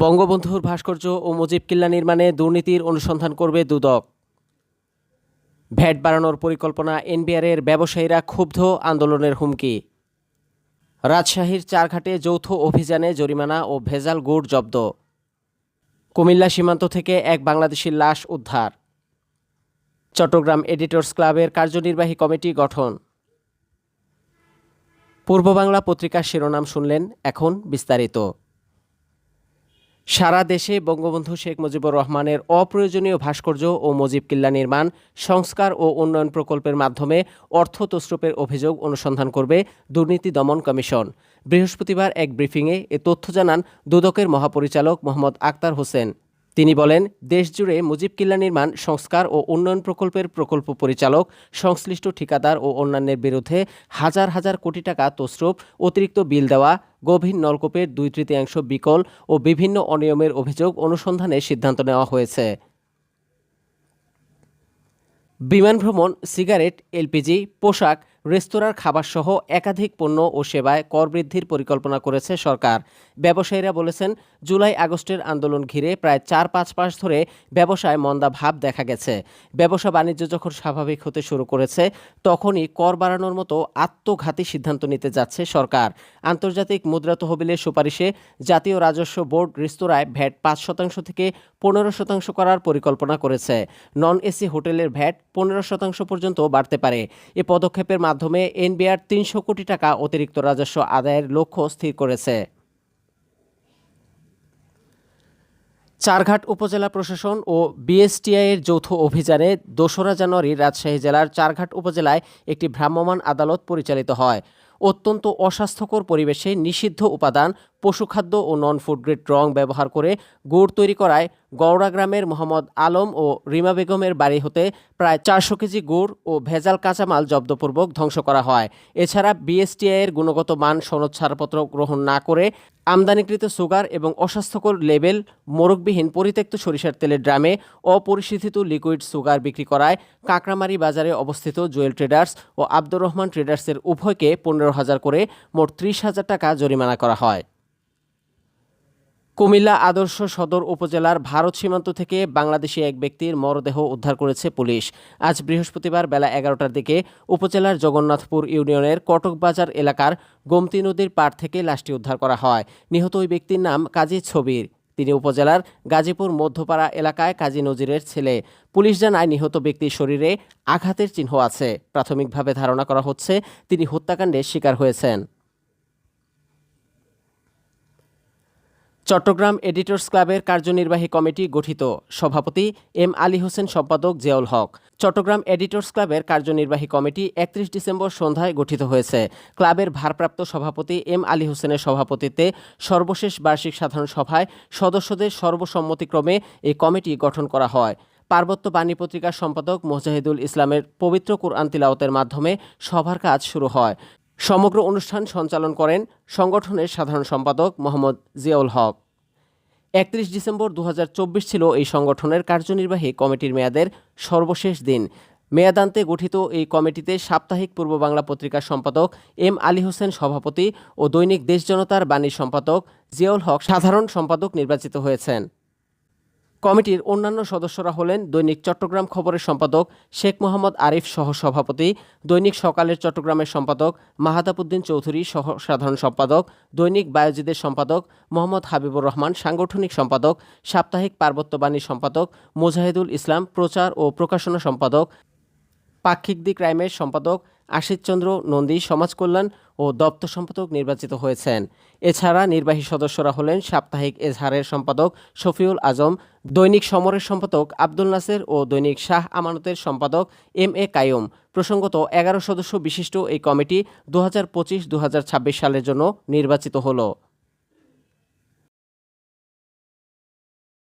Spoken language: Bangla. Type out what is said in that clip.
বঙ্গবন্ধুর ভাস্কর্য ও মুজিব কিল্লা নির্মাণে দুর্নীতির অনুসন্ধান করবে দুদক। ভ্যাট বাড়ানোর পরিকল্পনা এনবিআরের ব্যবসায়ীরা ক্ষুব্ধ আন্দোলনের হুমকি। রাজশাহীর চারঘাটে যৌথ অভিযানে জরিমানা ও ভেজাল গুড় জব্দ। কুমিল্লা সীমান্ত থেকে এক বাংলাদেশির লাশ উদ্ধার। চট্টগ্রাম এডিটর্স ক্লাবের কার্যনির্বাহী কমিটি গঠন। পূর্ব বাংলা পত্রিকার শিরোনাম শুনলেন এখন বিস্তারিত। সারা দেশে বঙ্গবন্ধু শেখ মুজিবুর রহমানের অপ্রয়োজনীয় ভাস্কর্য ও মুজিব কিল্লা নির্মাণ, সংস্কার ও উন্নয়ন প্রকল্পের মাধ্যমে অর্থ তসরুপের অভিযোগ অনুসন্ধান করবে দুর্নীতি দমন কমিশন। বৃহস্পতিবার এক ব্রিফিংয়ে এ তথ্য জানান দুদকের মহাপরিচালক মোহাম্মদ আক্তার হোসেন। তিনি বলেন, দেশজুড়ে মুজিব কিল্লা নির্মাণ, সংস্কার ও উন্নয়ন প্রকল্পের প্রকল্প পরিচালক, সংশ্লিষ্ট ঠিকাদার ও অন্যান্যের বিরুদ্ধে হাজার হাজার কোটি টাকা তসরুপ, অতিরিক্ত বিল দেওয়া গভীর নলকূপের দুই তৃতীয়াংশ বিকল ও বিভিন্ন অনিয়মের অভিযোগ অনুসন্ধানে সিদ্ধান্ত নেওয়া হয়েছে। বিমান ভ্রমণ, সিগারেট, এলপিজি, পোশাক রেস্তোরাঁর খাবারসহ একাধিক পণ্য ও সেবায় কর বৃদ্ধির পরিকল্পনা করেছে সরকার। ব্যবসায়ীরা বলেছেন, জুলাই আগস্টের আন্দোলন ঘিরে প্রায় চার পাঁচ মাস ধরে ব্যবসায় মন্দা ভাব দেখা গেছে। ব্যবসা বাণিজ্য যখন স্বাভাবিক হতে শুরু করেছে, তখনই কর বাড়ানোর মতো আত্মঘাতী সিদ্ধান্ত নিতে যাচ্ছে সরকার। আন্তর্জাতিক মুদ্রা তহবিলের সুপারিশে জাতীয় রাজস্ব বোর্ড রেস্তোরাঁয় ভ্যাট পাঁচ শতাংশ থেকে পনেরো শতাংশ করার পরিকল্পনা করেছে। নন এসি হোটেলের ভ্যাট পনেরো শতাংশ পর্যন্ত বাড়তে পারে। এ পদক্ষেপের মাধ্যমে এনবিআর তিনশো কোটি টাকা অতিরিক্ত রাজস্ব আদায়ের লক্ষ্য স্থির করেছে। চারঘাট উপজেলা প্রশাসন ও বিএসটিআই এর যৌথ অভিযানে দোসরা জানুয়ারি রাজশাহী জেলার চারঘাট উপজেলায় একটি ভ্রাম্যমাণ আদালত পরিচালিত হয়। অত্যন্ত অস্বাস্থ্যকর পরিবেশে নিষিদ্ধ উপাদান পশুখাদ্য ও নন ফুড গ্রেড রং ব্যবহার করে গুড় তৈরি করায় গৌড়া গ্রামের মোহাম্মদ আলম ও রিমা বেগমের বাড়ি হতে প্রায় চারশো কেজি গুড় ও ভেজাল কাঁচামাল জব্দপূর্বক ধ্বংস করা হয়। এছাড়া বিএসটিআইয়ের গুণগত মান, সনদ ছাড়পত্র গ্রহণ না করে আমদানিকৃত সুগার এবং অস্বাস্থ্যকর লেবেল, মোরগবিহীন পরিত্যক্ত সরিষার তেলের ড্রামে অপরিশোধিত লিকুইড সুগার বিক্রি করায় কাঁকড়ামারি বাজারে অবস্থিত জুয়েল ট্রেডার্স ও আব্দুর রহমান ট্রেডার্সের উভয়কে পনেরো হাজার করে মোট ত্রিশ হাজার টাকা জরিমানা করা হয়। কুমিল্লা আদর্শ সদর উপজেলার ভারত সীমান্ত থেকে বাংলাদেশি এক ব্যক্তির মরদেহ উদ্ধার করেছে পুলিশ। আজ বৃহস্পতিবার বেলা এগারোটার দিকে উপজেলার জগন্নাথপুর ইউনিয়নের কটকবাজার এলাকার গোমতী নদীর পাড় থেকে লাশটি উদ্ধার করা হয়। নিহত ওই ব্যক্তির নাম কাজী ছবির। তিনি উপজেলার গাজীপুর মধ্যপাড়া এলাকায় কাজী নজিরের ছেলে। পুলিশ জানায়, নিহত ব্যক্তির শরীরে আঘাতের চিহ্ন আছে। প্রাথমিকভাবে ধারণা করা হচ্ছে, তিনি হত্যাকাণ্ডের শিকার হয়েছেন। চট্টগ্রাম এডিটর্স ক্লাবের কার্যনির্বাহী কমিটি গঠিত। সভাপতি এম আলী হোসেন সম্পাদক জিয়াউল হক। চট্টগ্রাম এডিটর্স ক্লাবের কার্যনির্বাহী কমিটি একত্রিশ ডিসেম্বর সন্ধ্যায় গঠিত হয়েছে। ক্লাবের ভারপ্রাপ্ত সভাপতি এম আলী হোসেনের সভাপতিত্বে সর্বশেষ বার্ষিক সাধারণ সভায় সদস্যদের সর্বসম্মতিক্রমে এই কমিটি গঠন করা হয়। পার্বত্য বাণী পত্রিকার সম্পাদক মোজাহিদুল ইসলামের পবিত্র কোরআন তিলাওতের মাধ্যমে সভার কাজ শুরু হয়। সমগ্র অনুষ্ঠান সঞ্চালন করেন সংগঠনের সাধারণ সম্পাদক মোহাম্মদ জিয়াউল হক। একত্রিশ ডিসেম্বর দু হাজার চব্বিশ ছিল এই সংগঠনের কার্যনির্বাহী কমিটির মেয়াদের সর্বশেষ দিন। মেয়াদান্তে গঠিত এই কমিটিতে সাপ্তাহিক পূর্ব বাংলা পত্রিকার সম্পাদক এম আলী হোসেন সভাপতি ও দৈনিক দেশ জনতার বাণীর সম্পাদক জিয়াউল হক সাধারণ সম্পাদক নির্বাচিত হয়েছেন। কমিটির অন্যান্য সদস্যরা হলেন দৈনিক চট্টগ্রাম খবরের সম্পাদক শেখ মোহাম্মদ আরিফ সহ সভাপতি, দৈনিক সকালের চট্টগ্রামের সম্পাদক মাহাতাবুদ্দিন চৌধুরী সহ সাধারণ সম্পাদক, দৈনিক বায়োজিদের সম্পাদক মোহাম্মদ হাবিবুর রহমান, সাংগঠনিক সম্পাদক, সাপ্তাহিক পার্বত্যবাণী সম্পাদক মুজাহিদুল ইসলাম, প্রচার ও প্রকাশনা সম্পাদক, পাক্ষিক দিক ক্রাইমের সম্পাদক আশিসচন্দ্র নন্দী, সমাজ কল্যাণ ও দপ্তর সম্পাদক নির্বাচিত হয়েছেন। এছাড়া নির্বাহী সদস্যরা হলেন সাপ্তাহিক এজহারের সম্পাদক শফিউল আজম, দৈনিক সমরের সম্পাদক আব্দুল নাসের ও দৈনিক শাহ আমানতের সম্পাদক এম এ কায়ুম। প্রসঙ্গত এগারো সদস্য বিশিষ্ট এই কমিটি দু হাজার সালের জন্য নির্বাচিত হলো।